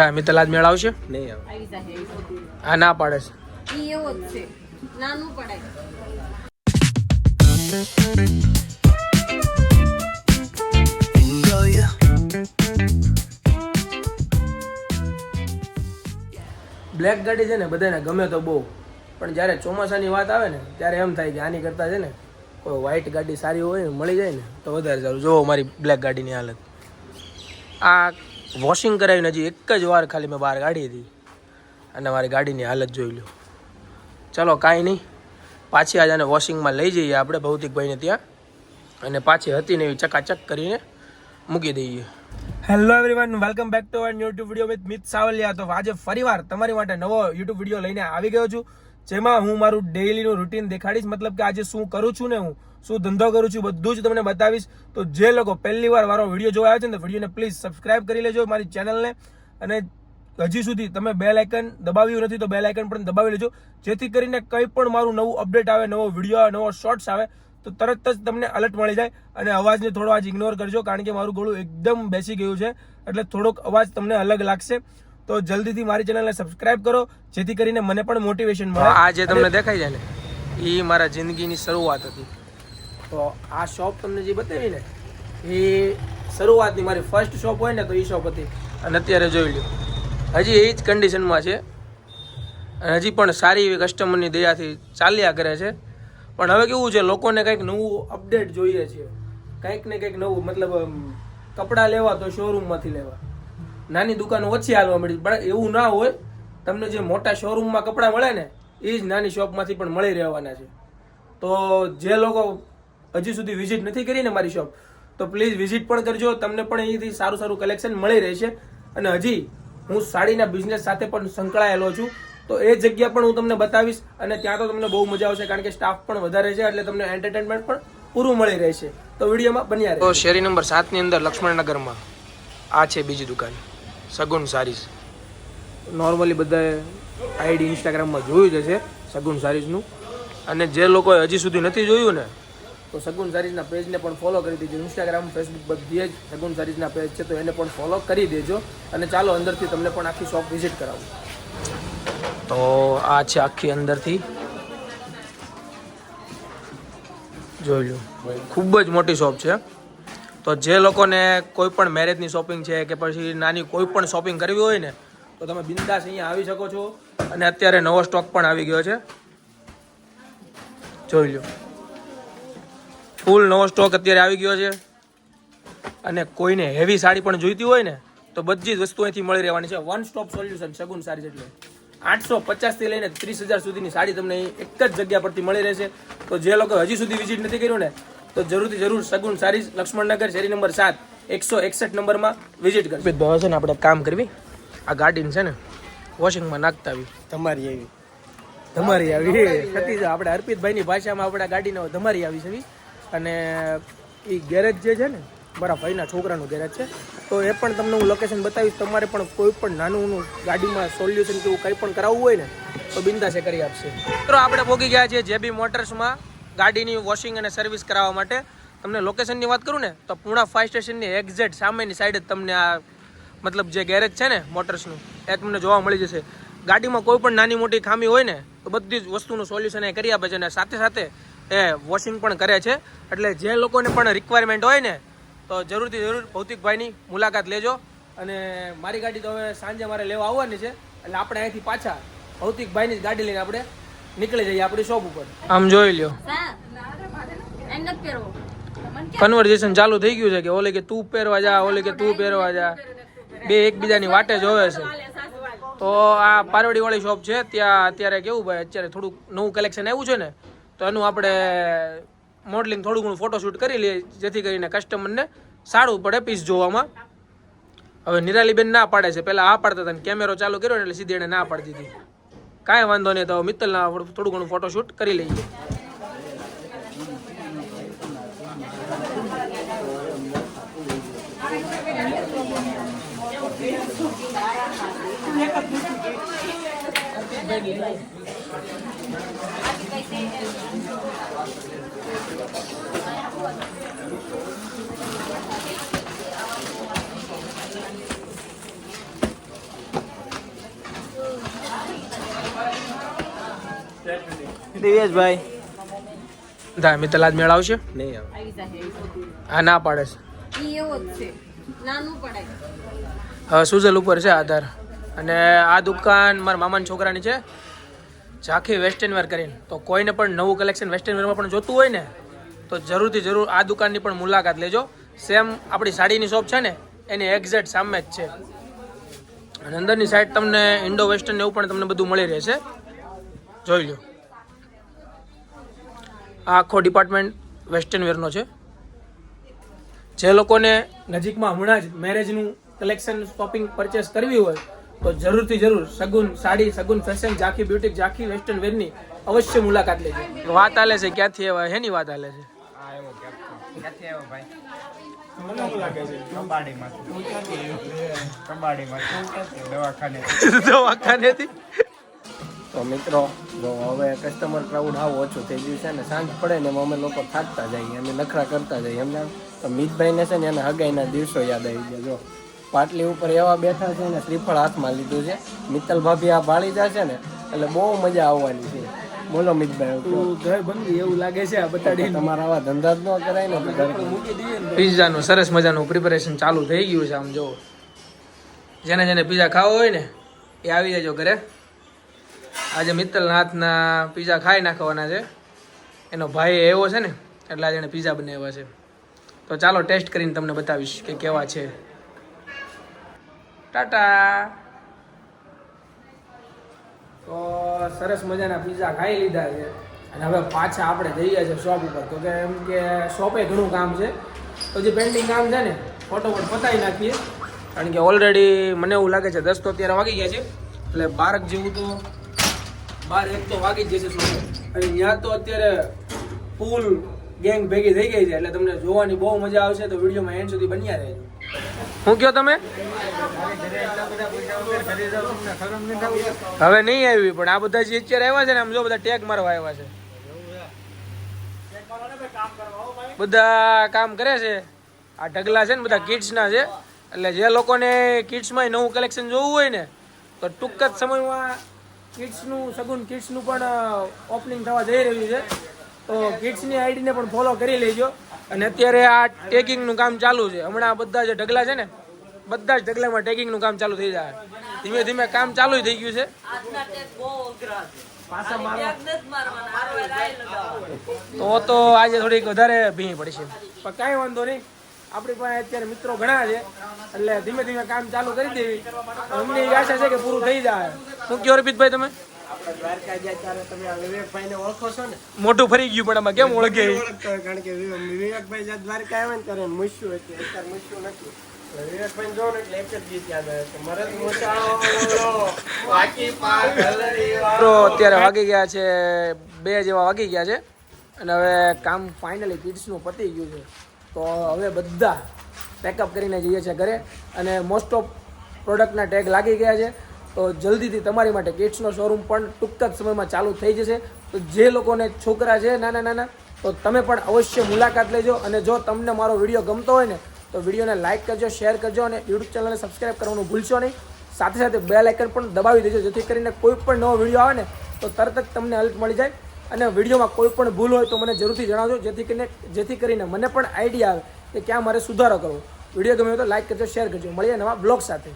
થાય મિત્તલ આજ મેળ આવશે નહીં આવે. આ ના પાડે છે. ઈ એવો જ છે. નાનું પડાય. બ્લેક ગાડી છે ને બધાને ગમે તો બહુ. પણ જ્યારે ચોમાસાની વાત આવે ને ત્યારે એમ થાય કે આની કરતાં છે ને કોઈ વ્હાઇટ ગાડી સારી હોય ને મળી જાય ને તો વધારે સારું. જોવો મારી બ્લેક ગાડીની હાલત. આ વોશિંગ કરાવીને હજી એક જ વાર ખાલી મેં બહાર કાઢી હતી. અને મારી ગાડીની હાલત જોઈ લો ચલો, કાંઈ નહીં. પાછી આજે આને વોશિંગમાં લઈ જઈએ આપણે ભૌતિકભાઈને ત્યાં. અને પાછી હતી ને એવી ચકાચક કરીને મૂકી દઈએ. Hello everyone welcome back to our YouTube video with Mit Savaliya તો આજે ફરીવાર તમારી માટે નવો યુટ્યુબ વીડિયો લઈને આવી ગયો છું. જેમાં હું મારું ડેઈલીનું રૂટીન દેખાડીશ. મતલબ કે આજે શું કરું છું ને હું. શું ધંધો કરું છું બધું જ તમને બતાવીશ. તો જે લોકો પહેલી વાર મારો વીડિયો જોવા આવે છે ને વિડીયોને પ્લીઝ સબસ્ક્રાઇબ કરી લેજો મારી ચેનલને અને હજી સુધી તમે બેલ આઇકન દબાવ્યું નથી તો બેલ આઇકન પણ દબાવી લેજો. જેથી કરીને કંઈ પણ મારું નવું અપડેટ આવે નવો વીડિયો આવે નવો શોર્ટ્સ આવે તો તરત જ તમને અલર્ટ મળી જાય. અને અવાજને થોડો આજ ઇગ્નોર કરજો કારણ કે મારું ગળું એકદમ બેસી ગયું છે. એટલે થોડોક અવાજ તમને અલગ લાગશે. તો જલ્દીથી મારી ચેનલને સબસ્ક્રાઇબ કરો જેથી કરીને મને પણ મોટિવેશન મળે. આ જે તમને દેખાય છે ને એ મારા જિંદગીની શરૂઆત હતી. તો આ શોપ તમને જે બતાવી ને, એ શરૂઆતની મારી ફર્સ્ટ શોપ હોય ને તો એ શોપ હતી. અને અત્યારે જોઈ લ્યો. હજી એ જ કન્ડિશનમાં છે. અને હજી પણ સારી એવી કસ્ટમરની દયાથી ચાલ્યા કરે છે. પણ હવે કેવું છે, લોકોને કંઈક નવું અપડેટ જોઈએ છે. કંઈક ને કંઈક નવું, મતલબ કપડાં લેવા તો શોરૂમમાંથી લેવા. નાની દુકાનો ઓછી હાલવા મળી પણ એવું ના હોય, તમને જે મોટા શોરૂમમાં કપડાં મળે ને એ જ નાની શોપમાંથી પણ મળી રહેવાના છે. તો જે લોકો હજી સુધી વિઝિટ નથી કરી ને મારી શોપ તો પ્લીઝ વિઝિટ પણ કરજો તમને પણ અહીંથી સારું સારું કલેક્શન મળી રહેશે. અને હજી હું સાડીના બિઝનેસ સાથે પણ સંકળાયેલો છું. તો એ જગ્યા પણ હું તમને બતાવીશ અને ત્યાં તો તમને બહુ મજા આવશે કારણ કે સ્ટાફ પણ વધારે છે એટલે તમને એન્ટરટેનમેન્ટ પણ પૂરું મળી રહેશે. તો વિડીયોમાં બન્યા રહે તો શેરી નંબર સાતની અંદર લક્ષ્મણનગરમાં આ છે બીજી દુકાન. સગુન સારીઝ નોર્મલી બધાએ આઈડી ઇન્સ્ટાગ્રામમાં જોયું જ હશે સગુન સારીઝનું અને જે લોકોએ હજી સુધી નથી જોયું ને તો સગુન સારીસના પેજને પણ ફોલો કરી દેજો. ઇન્સ્ટાગ્રામ ફેસબુક બધીએ જ સગુન સારીસના પેજ છે, તો એને પણ ફોલો કરી દેજો અને ચાલો અંદરથી તમને પણ આખી શોપ વિઝિટ કરાવું. તો આ છે આખી અંદરથી. જોઈ લો. ખૂબ જ મોટી શોપ છે. તો જે લોકોને કોઈ પણ મેરેજની શોપિંગ છે કે પછી નાની કોઈ પણ શોપિંગ કરવી હોય ને, તો તમે બિંદાસ અહીંયા આવી શકો છો. અને અત્યારે નવો સ્ટોક પણ આવી ગયો છે. જોઈ લો. ફૂલ નવો સ્ટોક અત્યારે આવી ગયો છે. અને કોઈને હેવી સાડી પણ જોઈતી હોય ને તો બધી જ વસ્તુ અહીંથી મળી રહેવાની છે. વન સ્ટોપ સોલ્યુશન સગુન સારી એટલે. આઠસો પચાસથી લઈને ત્રીસ હજાર સુધીની સાડી તમને એક જ જગ્યા પરથી મળી રહેશે. તો જે લોકો હજી સુધી વિઝિટ નથી કર્યું ને તો જરૂરથી જરૂર સગુન સારી લક્ષ્મણનગર શેરી નંબર સાત એકસો એકસઠ નંબરમાં વિઝિટ કરવી ભાઈ છે ને આપણે કામ કરવી. આ ગાર્ડન છે ને વોશિંગમાં નાખતા આવી. તમારી આવી. ધમારી આવી. હતી જ આપણે અર્પિતભાઈની ભાષામાં આપણે ગાડીને ધમારી આવી છે અને એ ગેરેજ જે છે ને, મારા ભાઈના છોકરાનું ગેરેજ છે, તો એ પણ તમને હું લોકેશન બતાવીશ. તમારે પણ કોઈ પણ નાનું ગાડીમાં સોલ્યુશન કે એવું કંઈ પણ કરાવવું હોય ને, તો બિંદાસે કરી આપશે. મિત્રો, આપણે પહોંચી ગયા છીએ જેબી મોટર્સમાં ગાડીની વોશિંગ અને સર્વિસ કરાવવા માટે. તમને લોકેશનની વાત કરું ને, તો પૂણા ફાયર સ્ટેશનની એક્ઝેક્ટ સામેની સાઈડ જ તમને આ મતલબ જે ગેરેજ છે ને, મોટર્સનું, એ તમને જોવા મળી જશે. ગાડીમાં કોઈ પણ નાની મોટી ખામી હોય ને, તો બધી જ વસ્તુનું સોલ્યુશન એ કરી આપે છે અને સાથે સાથે એ વોશિંગ પણ કરે છે. એટલે જે લોકોને પણ રિક્વાયરમેન્ટ હોય ને તો જરૂરથી જરૂર ભૌતિકભાઈની મુલાકાત લેજો. અને મારી ગાડી તો હવે સાંજે મારે લેવા આવવાની છે. એટલે આપણે અહીંથી પાછા ભૌતિકભાઈની જ ગાડી લઈને આપણે નીકળી જઈએ આપણી શોપ ઉપર. આમ જોઈ લ્યો. પહેરવો. કન્વર્ઝેશન ચાલુ થઈ ગયું છે કે ઓલે કે તું પહેરવા જા ઓલે કે તું પહેરવા જા. બે એકબીજાની વાટે જોવે છે. તો આ પારવડીવાળી શોપ છે ત્યાં અત્યારે કેવું ભાઈ અત્યારે થોડુંક નવું કલેક્શન આવ્યું છે ને તો એનું આપણે મોડલિંગ થોડું ઘણું ફોટોશૂટ કરી લઈએ, જેથી કરીને કસ્ટમરને સારું પડે પીસ જોવામાં. હવે નિરાલીબેન ના પાડે છે. પહેલાં આ પાડતા હતા કેમેરો ચાલુ કર્યો એટલે સીધી એને ના પાડી દીધી. કાંઈ વાંધો નહીં, તો મિત્તલના થોડું ઘણું ફોટોશૂટ કરી લઈએ. Thank you. દિવ્યેશભાઈ. ધાર મિત્ર જ મેળવશે? નહીં આવે. હા ના પાડે છે. હવે સુજલ ઉપર છે આધાર? અને આ દુકાન મારા મામાના છોકરાની છે. ઝાંખી વેસ્ટર્ન વેર કરીને. તો કોઈને પણ નવું કલેક્શન વેસ્ટર્ન વેરમાં પણ જોતું હોય ને, તો જરૂરથી જરૂર આ દુકાનની પણ મુલાકાત લેજો. સેમ આપણી સાડીની શોપ છે ને, એની એક્ઝેક્ટ સામે જ છે. અને અંદરની સાઈડ તમને ઇન્ડો વેસ્ટર્ન એવું પણ તમને બધું મળી રહેશે. જોઈ લો આ આખો ડિપાર્ટમેન્ટ વેસ્ટર્ન વેરનો છે. જે લોકોને નજીકમાં હમણાં જ મેરેજનું કલેક્શન શોપિંગ પરચેસ કરવી હોય તો જરૂરથી જરૂર Sagun sari Sagun fashion Jhankhi beauty Jhankhi western વેરની અવશ્ય મુલાકાત લેજો. વાત આલે છે ક્યાંથી આવ્યા? હેની વાત આલે છે? ક્યાંથી આવ્યો ભાઈ? દવાખાને તો મિત્રો જો હવે કસ્ટમર ક્રાઉડ આવો ઓછું થઈ ગયું છે ને સાંજ પડે ને એમાં અમે લોકો થાકતા જઈએ અમે નખરા કરતા જઈએ એમને તો મિતભાઈને છે ને એના હગાઈના દિવસો યાદ આવી ગયા જો. પાટલી ઉપર એવા બેઠા છે ને શ્રીફળ હાથમાં લીધું છે. મિત્તલ ભાભી આ બાળી જશે ને એટલે બહુ મજા આવવાની છે. બોલો મિતભાઈ. ઘર બંધી એવું લાગે છે આ બટાડી તમારા આવા ધંધા જ ન કરાય ને ઘર પિઝાનું સરસ મજાનું પ્રિપેરેશન ચાલુ થઈ ગયું છે આમ જો જેને જેને પિઝા ખાવો હોય ને એ આવી જજો ઘરે. આજે મિત્તલના હાથના પિઝા ખાઈ નાખવાના છે. એનો ભાઈ એવો છે ને એટલે આજે એને પિઝા બનાવ્યા છે. તો ચાલો ટેસ્ટ કરીને તમને બતાવીશ કે કેવા છે. ટાટા. તો સરસ મજાના પિઝા ખાઈ લીધા છે. અને હવે પાછા આપણે જઈએ છીએ શોપ ઉપર. તો કે એમ કે શોપે ઘણું કામ છે. તો જે પેન્ટિંગ કામ છે ને, ફોટોફોટ પતાવી નાખીએ. કારણ કે ઓલરેડી મને એવું લાગે છે દસ તો અત્યારે વાગી ગયા છે. એટલે બારક જેવું તો બાર એક તો વાગી જ જશે શોપે અને ત્યાં તો અત્યારે ફૂલ ગેંગ ભેગી થઈ ગઈ છે. એટલે તમને જોવાની બહુ મજા આવશે. તો વિડીયોમાં એન્ડ સુધી બન્યા રહેજો. શું કહો તમે? હવે નહીં આવી, પણ આ બધા જે અત્યારે આવ્યા છે ને, આમ જો બધા ટેગ મારવા આવ્યા છે. બધા કામ કરે છે. આ ઢગલા છે ને, બધા કિડ્સના છે. એટલે જે લોકોને કિડ્સમાં નવું કલેક્શન જોવું હોય ને, તો ટૂંક જ સમયમાં કિડ્સનું સગુન કિડ્સનું પણ ઓપનિંગ થવા જઈ રહ્યું છે. તો કિડ્સની આઈડીને પણ ફોલો કરી લેજો. અને અત્યારે આ ટેગિંગનું કામ ચાલુ છે. હમણાં બધા જે ઢગલા છે ને બધા જ ઢગલામાં ટેગિંગનું કામ ચાલુ થઈ જાય. ધીમે ધીમે કામ ચાલુ થઈ ગયું છે. તો તો આજે થોડીક વધારે ભીણી પડશે. પણ કાંઈ વાંધો નહીં. આપણી પાસે અત્યારે મિત્રો ઘણા છે એટલે ધીમે ધીમે કામ ચાલુ કરી દેવી. અમને આશા છે કે પૂરું થઈ જાય. શું કહો રપિતભાઈ તમે? આપણે દ્વારકા ગયા ત્યારે તમે આ વિવેકભાઈને ઓળખો છો ને? મોટું ફરી ગયું પણ આમાં કેમ ઓળખે? ઓળખતો કારણ કે વિવે- વિવેકભાઈ જ્યાં દ્વારકા આવ્યા ને ત્યારે મૂછ્યું હતું અત્યારે મૂછ્યું નથી. વિવેકભાઈ જો ને એટલે એક જ ગીત યાદ આવે છે મરદ મોચાળો વાકી પાઘલરી મિત્રો અત્યારે વાગી ગયા છે બે જેવા વાગી ગયા છે અને હવે કામ ફાઇનલી કિડ્સનું પતી ગયું છે. તો હવે બધા પેકઅપ કરીને જઈએ છીએ ઘરે અને મોસ્ટ ઓફ પ્રોડક્ટના ટેગ લાગી ગયા છે. તો જલ્દીથી તમારી માટે કિડ્સનો શોરૂમ પણ ટૂંક જ સમયમાં ચાલુ થઈ જશે. તો જે લોકોને છોકરા છે, નાના નાના, તો તમે પણ અવશ્ય મુલાકાત લેજો અને જો તમને મારો વીડિયો ગમતો હોય ને, તો વિડીયોને લાઇક કરજો શેર કરજો અને યુટ્યુબ ચેનલને સબસ્ક્રાઈબ કરવાનું ભૂલશો નહીં. સાથે સાથે બેલ આઇકન પણ દબાવી દેજો, જેથી કરીને કોઈ પણ નવો વીડિયો આવે ને, તો તરત જ તમને અલર્ટ મળી જાય. અને વિડીયોમાં કોઈ પણ ભૂલ હોય તો મને જરૂરથી જણાવજો, જેથી કરીને જેથી કરીને મને પણ આઈડિયા આવે કે ક્યાં મારે સુધારો કરવો. વીડિયો ગમ્યો તો લાઇક કરજો શેર કરજો. મળીએ નવા બ્લોગ સાથે.